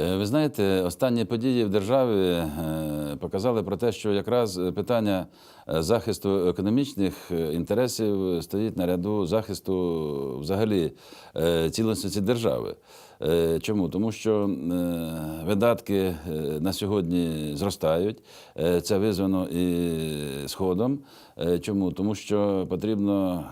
Е, Ви знаєте, останні події в державі е, показали про те, що якраз питання е, захисту економічних інтересів стоїть на ряду захисту взагалі цілісності держави. Чому? Тому що видатки на сьогодні зростають. Це визвано і сходом. Чому? Тому що потрібно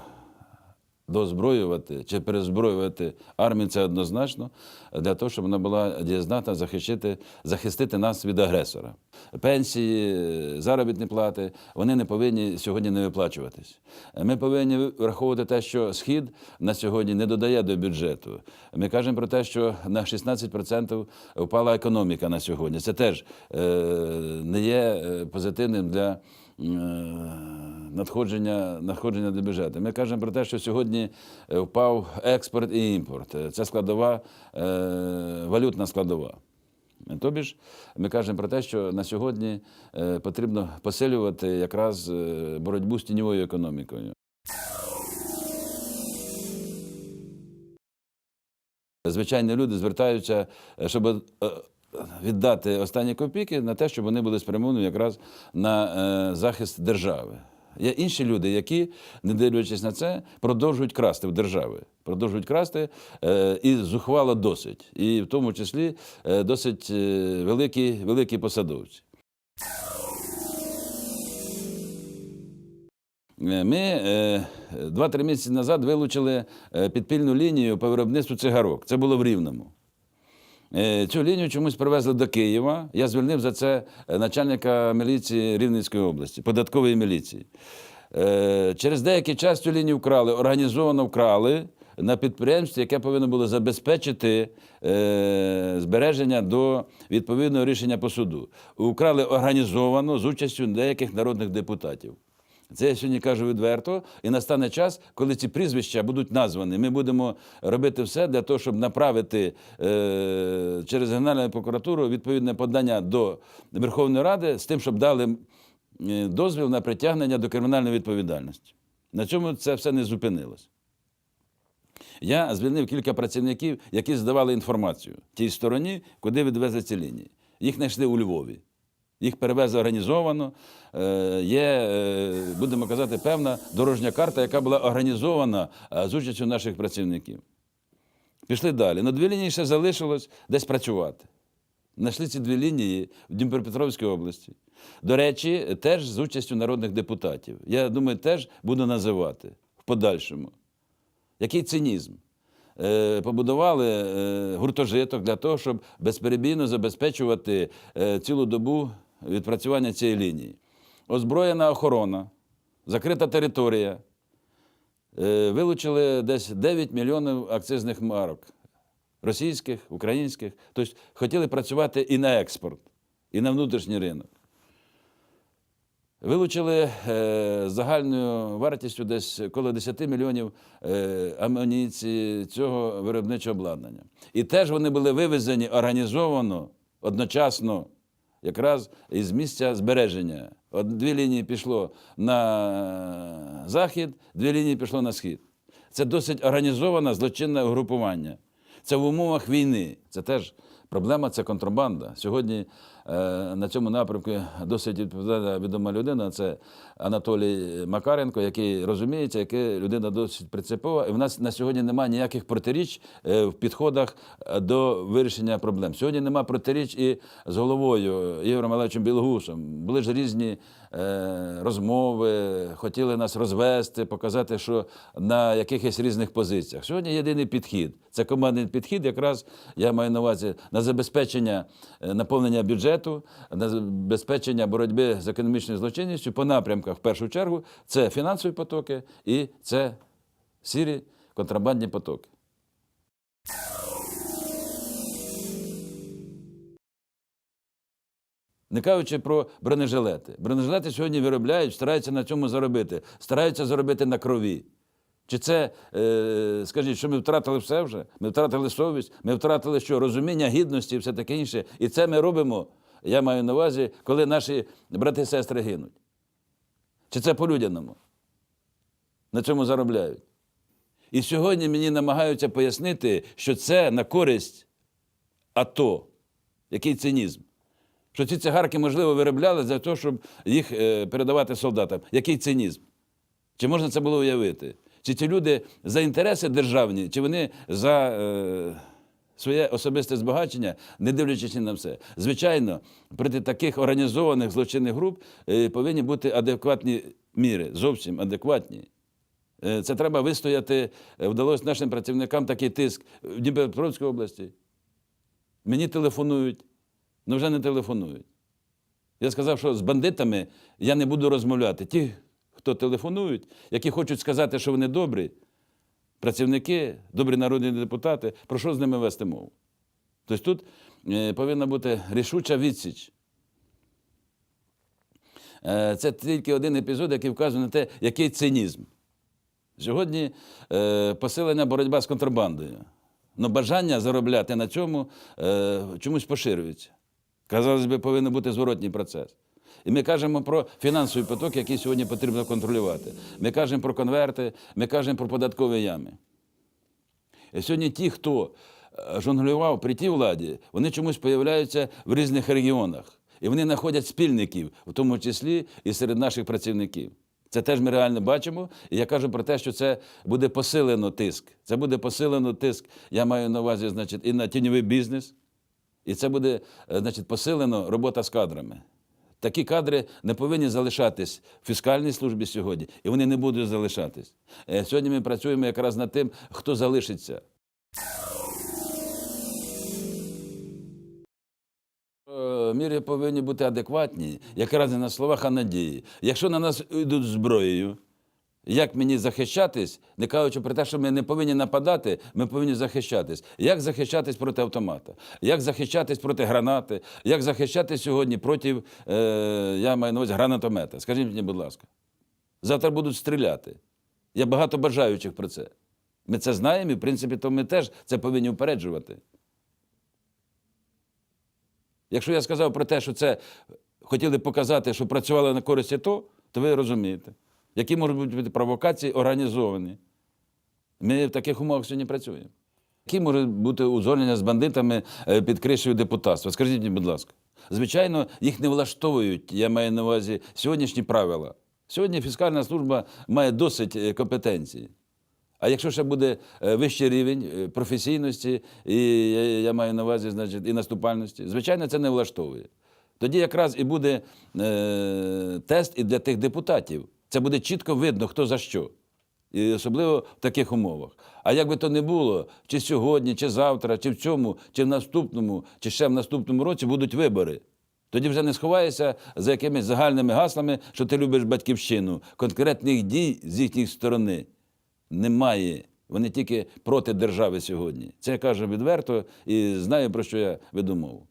дозброювати чи перезброювати армію це однозначно для того, щоб вона була дієздатна захистити, захистити нас від агресора. Пенсії, заробітні плати вони не повинні сьогодні не виплачуватись. Ми повинні враховувати те, що схід на сьогодні не додає до бюджету. Ми кажемо про те, що на 16% впала економіка на сьогодні. Це теж е, не є е, позитивним для. е, Надходження, надходження до бюджету. Ми кажемо про те, що сьогодні е, впав експорт і імпорт. Це складова, е, валютна складова. Тобі ж ми кажемо про те, що на сьогодні е, потрібно посилювати якраз боротьбу з тіньовою економікою. Звичайні люди звертаються, щоб віддати останні копійки на те, щоб вони були спрямовані якраз на захист держави. Є інші люди, які, не дивлячись на це, продовжують красти в держави. Продовжують красти е, і зухвало досить. І в тому числі е, досить е, великі, великі посадовці. Ми два-три місяці назад вилучили підпільну лінію по виробництву цигарок. Це було в Рівному. Е, Цю лінію чомусь привезли до Києва. Я звільнив за це е, начальника міліції Рівненської області, податкової міліції. Е, Через деякий час цю лінію вкрали, організовано вкрали на підприємстві, яке повинно було забезпечити збереження до відповідного рішення по суду. Украли організовано з участю деяких народних депутатів. Це я сьогодні кажу відверто, і настане час, коли ці прізвища будуть названі. Ми будемо робити все для того, щоб направити е, через Генеральну прокуратуру відповідне подання до Верховної Ради з тим, щоб дали е, дозвіл на притягнення до кримінальної відповідальності. На цьому це все не зупинилось. Я звільнив кілька працівників, які здавали інформацію тій стороні, куди відвезли ці лінії. Їх знайшли у Львові. Їх перевезли організовано. Е, Є, е, будемо казати, певна дорожня карта, яка була організована е, з участю наших працівників. Пішли далі. На дві лінії ще залишилось десь працювати. Знайшли ці дві лінії в Дніпропетровській області. До речі, теж з участю народних депутатів. Я думаю, теж буду називати в подальшому. Який цинізм? Побудували гуртожиток для того, щоб безперебійно забезпечувати цілу добу відпрацювання цієї лінії. Озброєна охорона, закрита територія. Е, Вилучили десь 9 мільйонів акцизних марок російських, українських. Тобто хотіли працювати і на експорт, і на внутрішній ринок. Вилучили е, загальною вартістю десь коло 10 мільйонів е, амуніції цього виробничого обладнання. І теж вони були вивезені організовано одночасно, якраз із місця збереження. От дві лінії пішло на захід, дві лінії пішло на схід. Це досить організоване злочинне угрупування. Це в умовах війни. Це теж проблема, це контрабанда. Сьогодні на цьому напрямку досить відповідальна відома людина. Це Анатолій Макаренко, який розуміється, який людина досить принципова. І в нас на сьогодні немає ніяких протиріч е, в підходах е, до вирішення проблем. Сьогодні немає протиріч і з головою Ігорем Олеговичем Білогусом. Були ж різні е, розмови, хотіли нас розвести, показати, що на якихось різних позиціях. Сьогодні єдиний підхід. Це командний підхід, якраз я маю на увазі на забезпечення е, наповнення бюджету, на забезпечення боротьби з економічною злочинністю по напрямках, в першу чергу, це фінансові потоки і це сірі контрабандні потоки. Не кажучи про бронежилети. Бронежилети сьогодні виробляють, стараються на цьому заробити, стараються заробити на крові. Чи це, е, скажіть, що ми втратили все вже? Ми втратили совість, ми втратили що? Розуміння гідності і все таке інше. І це ми робимо, я маю на увазі, коли наші брати і сестри гинуть. Чи це по-людяному? На цьому заробляють. І сьогодні мені намагаються пояснити, що це на користь АТО. Який цинізм? Що ці цигарки, можливо, виробляли для того, щоб їх е, передавати солдатам. Який цинізм? Чи можна це було уявити? Чи ці люди за інтереси державні, чи вони за е, своє особисте збагачення, не дивлячись на все? Звичайно, проти таких організованих злочинних груп е, повинні бути адекватні міри, зовсім адекватні. Е, Це треба вистояти. Е, Вдалося нашим працівникам такий тиск в Дніпропетровській області. Мені телефонують, ну вже не телефонують. Я сказав, що з бандитами я не буду розмовляти. Ті, хто телефонують, які хочуть сказати, що вони добрі, працівники, добрі народні депутати, про що з ними вести мову? Тобто тут е, повинна бути рішуча відсіч. Е, Це тільки один епізод, який вказує на те, який цинізм. Сьогодні е, посилена боротьба з контрабандою. Но бажання заробляти на цьому чомусь поширюється. Казалось би, повинен бути зворотній процес. І ми кажемо про фінансовий поток, який сьогодні потрібно контролювати. Ми кажемо про конверти, ми кажемо про податкові ями. І сьогодні ті, хто е, жонглював при тій владі, вони чомусь появляються в різних регіонах. І вони знаходять спільників, в тому числі і серед наших працівників. Це теж ми реально бачимо. І я кажу про те, що це буде посилено тиск. Це буде посилено тиск. Я маю на увазі, значить, і на тіньовий бізнес. І це буде, е, значить, посилено робота з кадрами. Такі кадри не повинні залишатись в фіскальній службі сьогодні, і вони не будуть залишатись. Е, Сьогодні ми працюємо якраз над тим, хто залишиться. Е, Міри повинні бути адекватні, якраз не на словах, а на дії. Якщо на нас йдуть зброєю, як мені захищатись, не кажучи про те, що ми не повинні нападати, ми повинні захищатись. Як захищатись проти автомата? Як захищатись проти гранати? Як захищатись сьогодні проти, е, я маю на увазі, гранатомета? Скажіть мені, будь ласка. Завтра будуть стріляти. Є багато бажаючих про це. Ми це знаємо, і в принципі, то ми теж це повинні упереджувати. Якщо я сказав про те, що це хотіли показати, що працювали на користь АТО, то ви розумієте, які можуть бути провокації організовані. Ми в таких умовах сьогодні працюємо. Які можуть бути узгодження з бандитами е, під кришею депутатства? Скажіть мені, будь ласка. Звичайно, їх не влаштовують, я маю на увазі сьогоднішні правила. Сьогодні фіскальна служба має досить е, компетенції. А якщо ще буде е, вищий рівень професійності, і я маю на увазі, значить, і наступальності, звичайно, це не влаштовує. Тоді якраз і буде е, тест і для тих депутатів. Це буде чітко видно, хто за що. І особливо в таких умовах. А як би то не було, чи сьогодні, чи завтра, чи в цьому, чи в наступному, чи ще в наступному році будуть вибори. Тоді вже не сховаєшся за якимись загальними гаслами, що ти любиш батьківщину. Конкретних дій з їхньої сторони немає. Вони тільки проти держави сьогодні. Це я кажу відверто і знаю, про що я веду мову.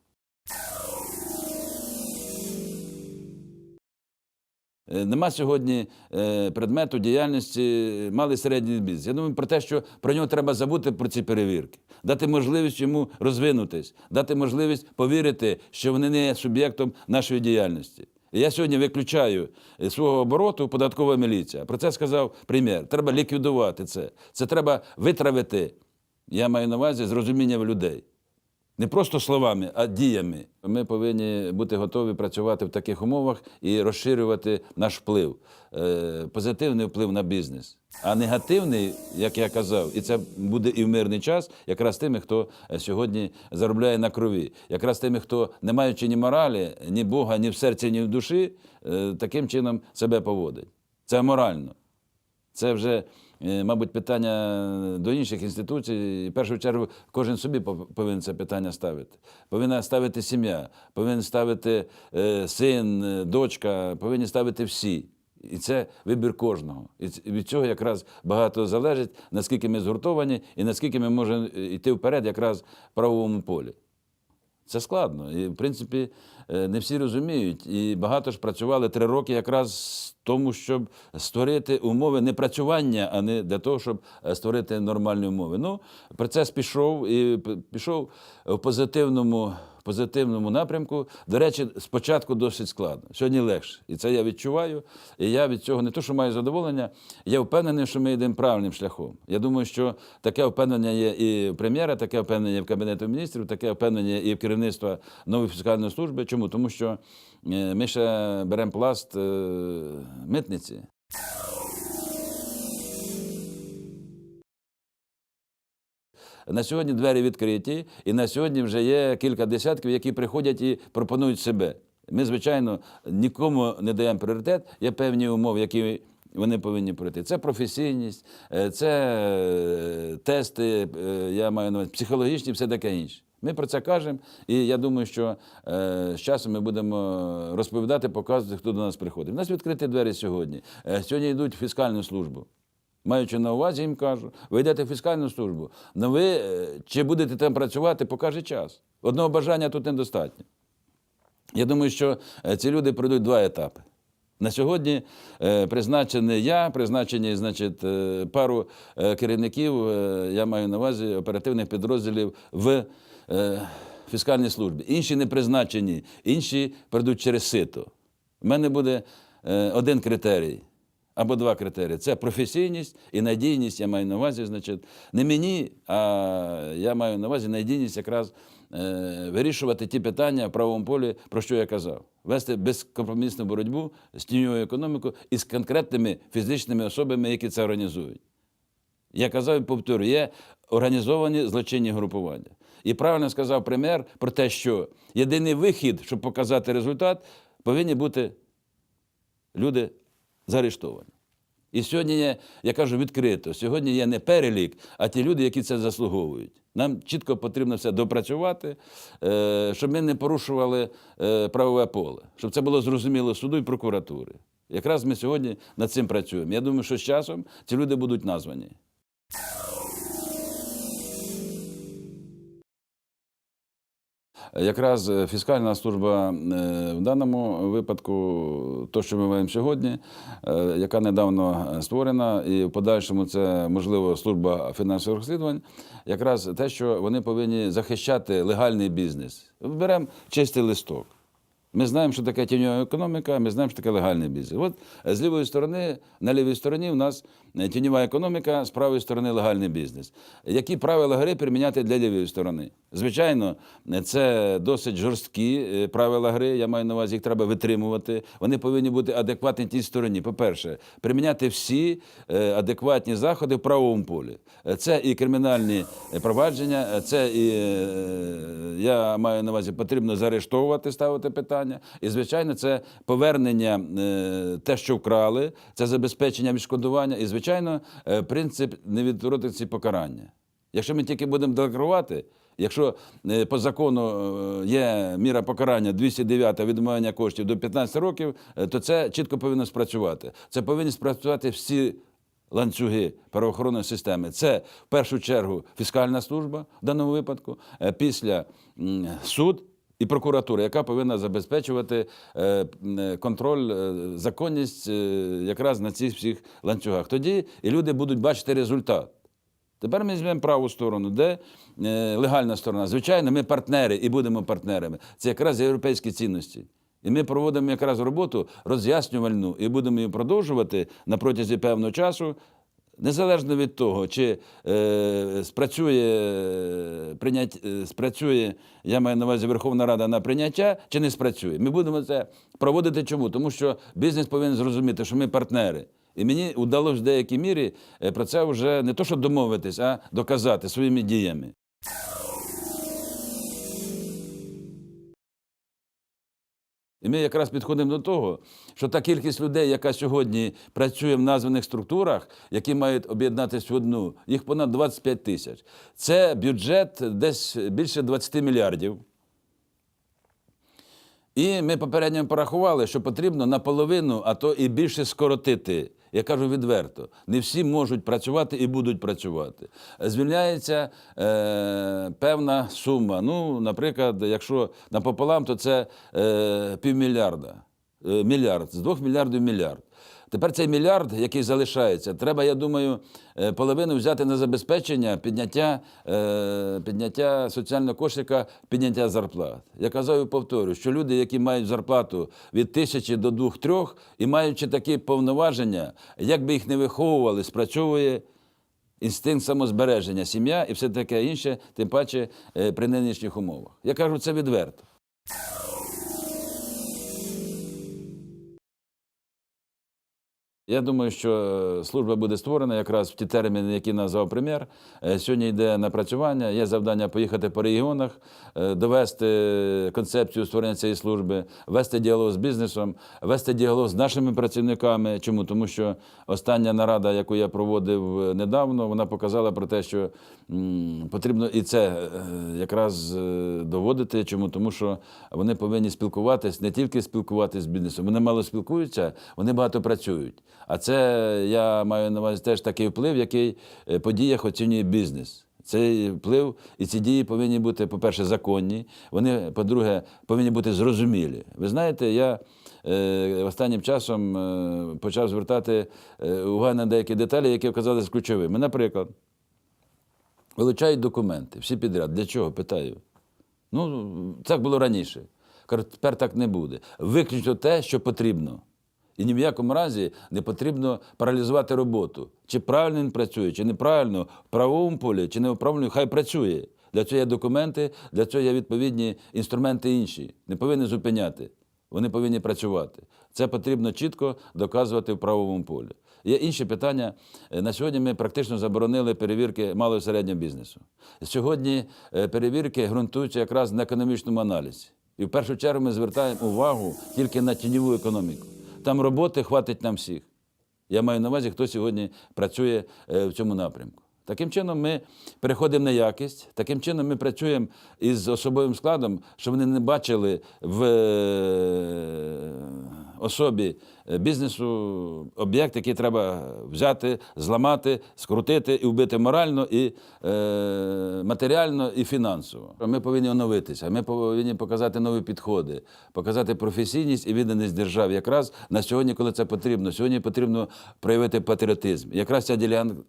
Нема сьогодні е, предмету діяльності малий середній бізнес. Я думаю про те, що про нього треба забути про ці перевірки, дати можливість йому розвинутись, дати можливість повірити, що вони не є суб'єктом нашої діяльності. Я сьогодні виключаю е, свого обороту податкова міліція. Про це сказав прем'єр. Треба ліквідувати це. Це треба витравити. Я маю на увазі з розумінням людей. Не просто словами, а діями. Ми повинні бути готові працювати в таких умовах і розширювати наш вплив, Е, позитивний вплив на бізнес. А негативний, як я казав, і це буде і в мирний час, якраз тими, хто е, сьогодні заробляє на крові, якраз тими, хто, не маючи ні моралі, ні Бога, ні в серці, ні в душі, е, таким чином себе поводить. Це аморально. Це вже, мабуть, питання до інших інституцій. І в першу чергу кожен собі повинен це питання ставити. Повинна ставити сім'я, повинен ставити е, син, е, дочка, повинні ставити всі. І це вибір кожного. І від цього якраз багато залежить, наскільки ми згуртовані і наскільки ми можемо е, йти вперед якраз в правовому полі. Це складно. І, в принципі, е, не всі розуміють. І багато ж працювали три роки якраз в тому, щоб створити умови не працювання, а не для того, щоб е, створити нормальні умови. Ну, процес пішов і пішов в позитивному позитивному напрямку. До речі, спочатку досить складно. Сьогодні легше. І це я відчуваю. І я від цього не то, що маю задоволення, я впевнений, що ми йдемо правильним шляхом. Я думаю, що таке впевнення є і в прем'єра, таке впевнення в Кабінету міністрів, таке впевнення і в керівництва нової фіскальної служби. Чому? Тому що е, ми ще беремо пласт е, митниці. На сьогодні двері відкриті, і на сьогодні вже є кілька десятків, які приходять і пропонують себе. Ми, звичайно, нікому не даємо пріоритет, є певні умови, які вони повинні пройти. Це професійність, е, це е, тести, е, я маю на увазі, психологічні, все таке інше. Ми про це кажемо, і я думаю, що з часом ми будемо розповідати, показувати, хто до нас приходить. У нас відкриті двері сьогодні. Сьогодні йдуть в фіскальну службу. Маючи на увазі, їм кажу, ви йдете в фіскальну службу, але ви е, чи будете там працювати, покаже час. Одного бажання тут недостатньо. Я думаю, що е, ці люди пройдуть два етапи. На сьогодні е, призначений я, призначені, значить, пару керівників, я маю на увазі оперативних підрозділів в фіскальній службі. Інші не призначені, інші пройдуть через сито. У мене буде один критерій або два критерії: це професійність і надійність. Я маю на увазі, значить, не мені, а я маю на увазі надійність якраз е, вирішувати ті питання в правовому полі, про що я казав. Вести безкомпромісну боротьбу з тіньовою економікою і з конкретними фізичними особами, які це організують. Я казав і повторю, є організовані злочинні групування. І правильно сказав прем'єр про те, що єдиний вихід, щоб показати результат, повинні бути люди заарештовані. І сьогодні я кажу відкрито, сьогодні є не перелік, а ті люди, які це заслуговують. Нам чітко потрібно все допрацювати, е, щоб ми не порушували е, правове поле, щоб це було зрозуміло суду і прокуратури. Якраз ми сьогодні над цим працюємо. Я думаю, що з часом ці люди будуть названі. Якраз е, фіскальна служба е, в даному випадку, то, що ми маємо сьогодні, е, яка недавно створена, і в подальшому це можливо служба фінансових розслідувань, якраз те, що вони повинні захищати легальний бізнес. Беремо чистий листок. Ми знаємо, що таке тіньова економіка, ми знаємо, що таке легальний бізнес. От з лівої сторони, на лівій стороні в нас тіньова економіка, з правої сторони легальний бізнес. Які правила гри приміняти для лівої сторони? Звичайно, це досить жорсткі е, правила гри. Я маю на увазі, їх треба витримувати. Вони повинні бути адекватні тій стороні. По-перше, приміняти всі е, адекватні заходи в правовому полі. Е, Це і кримінальні провадження, е, це і е, я маю на увазі, потрібно заарештовувати, ставити питання. І, звичайно, це повернення е, те, що вкрали, це забезпечення відшкодування. І, звичайно, е, принцип невідворотності покарання. Якщо ми тільки будемо декларувати, якщо е, по закону є міра покарання 209 відмовлення коштів до 15 років, то це чітко повинно спрацювати. Це повинні спрацювати всі ланцюги правоохоронної системи. Це в першу чергу фіскальна служба в даному випадку, після суд. І прокуратура, яка повинна забезпечувати е, е, контроль, е, законність якраз на цих всіх ланцюгах. Тоді і люди будуть бачити результат. Тепер ми візьмемо праву сторону, де легальна сторона. Звичайно, ми партнери і будемо партнерами. Це якраз європейські цінності. І ми проводимо якраз роботу роз'яснювальну і будемо її продовжувати на протязі певного часу, незалежно від того, чи е, спрацює, е, прийнять, е, спрацює, я маю на увазі Верховна Рада на прийняття, чи не спрацює. Ми будемо це проводити чому? Тому що бізнес повинен зрозуміти, що ми партнери. І мені вдалося в деякій мірі е, про це вже не то, що домовитись, а доказати своїми діями. І ми якраз підходимо до того, що та кількість людей, яка сьогодні працює в названих структурах, які мають об'єднатися в одну, їх понад 25 тисяч. Це бюджет десь більше 20 мільярдів. І ми попередньо порахували, що потрібно наполовину, а то і більше скоротити. Я кажу відверто, не всі можуть працювати і будуть працювати. Звільняється е, певна сума. Ну, наприклад, якщо напополам, то це е, півмільярда. Е, мільярд, з двох мільярдів мільярд. Тепер цей мільярд, який залишається, треба, я думаю, е, половину взяти на забезпечення підняття, е, підняття соціального кошика, підняття зарплат. Я казав і повторю, що люди, які мають зарплату від тисячі до двох-трьох і маючи такі повноваження, як би їх не виховували, спрацьовує інстинкт самозбереження, сім'я і все таке інше, тим паче е, при нинішніх умовах. Я кажу це відверто. Я думаю, що е, служба буде створена якраз в ті терміни, які назвав прем'єр. Е, Сьогодні йде напрацювання. Є завдання поїхати по регіонах, е, довести концепцію створення цієї служби, вести діалог з бізнесом, вести діалог з нашими працівниками. Чому? Тому що остання нарада, яку я проводив недавно, вона показала про те, що потрібно і це якраз доводити. Чому? Тому що вони повинні спілкуватись, не тільки спілкуватись з бізнесом, вони мало спілкуються, вони багато працюють. А це я маю на увазі теж такий вплив, який е, по діях оцінює бізнес. Цей вплив і ці дії повинні бути, по-перше, законні. Вони, по-друге, повинні бути зрозумілі. Ви знаєте, я е, останнім часом е, почав звертати е, увагу на деякі деталі, які оказалися ключовими. Наприклад, вилучають документи, всі підряд. Для чого? Питаю. Ну, так було раніше. Тепер так не буде. Виключно те, що потрібно. І ні в якому разі не потрібно паралізувати роботу. Чи правильно він працює, чи неправильно, в правовому полі, чи не в правовому, хай працює. Для цього є документи, для цього є відповідні інструменти інші. Не повинні зупиняти. Вони повинні працювати. Це потрібно чітко доказувати в правовому полі. Є інші питання. Е, На сьогодні ми практично заборонили перевірки малого і середнього бізнесу. Сьогодні е, перевірки ґрунтуються якраз на економічному аналізі. І в першу чергу ми звертаємо увагу тільки на тіньову економіку. Там роботи хватить нам всіх. Я маю на увазі, хто сьогодні працює е, в цьому напрямку. Таким чином, ми переходимо на якість, таким чином ми працюємо із особовим складом, щоб вони не бачили в е, особі бізнесу об'єкт, який треба взяти, зламати, скрутити і вбити морально, і е, матеріально, і фінансово. Ми повинні оновитися, ми повинні показати нові підходи, показати професійність і відданість державі. Якраз на сьогодні, коли це потрібно, сьогодні потрібно проявити патріотизм. Якраз ця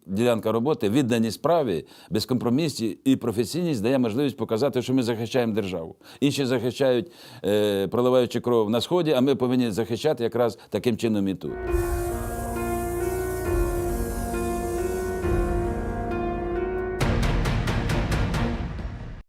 ділянка роботи, відданість справі, безкомпромісність і професійність дає можливість показати, що ми захищаємо державу. Інші захищають, е, проливаючи кров на сході, а ми повинні захищати якраз таким чином і тут.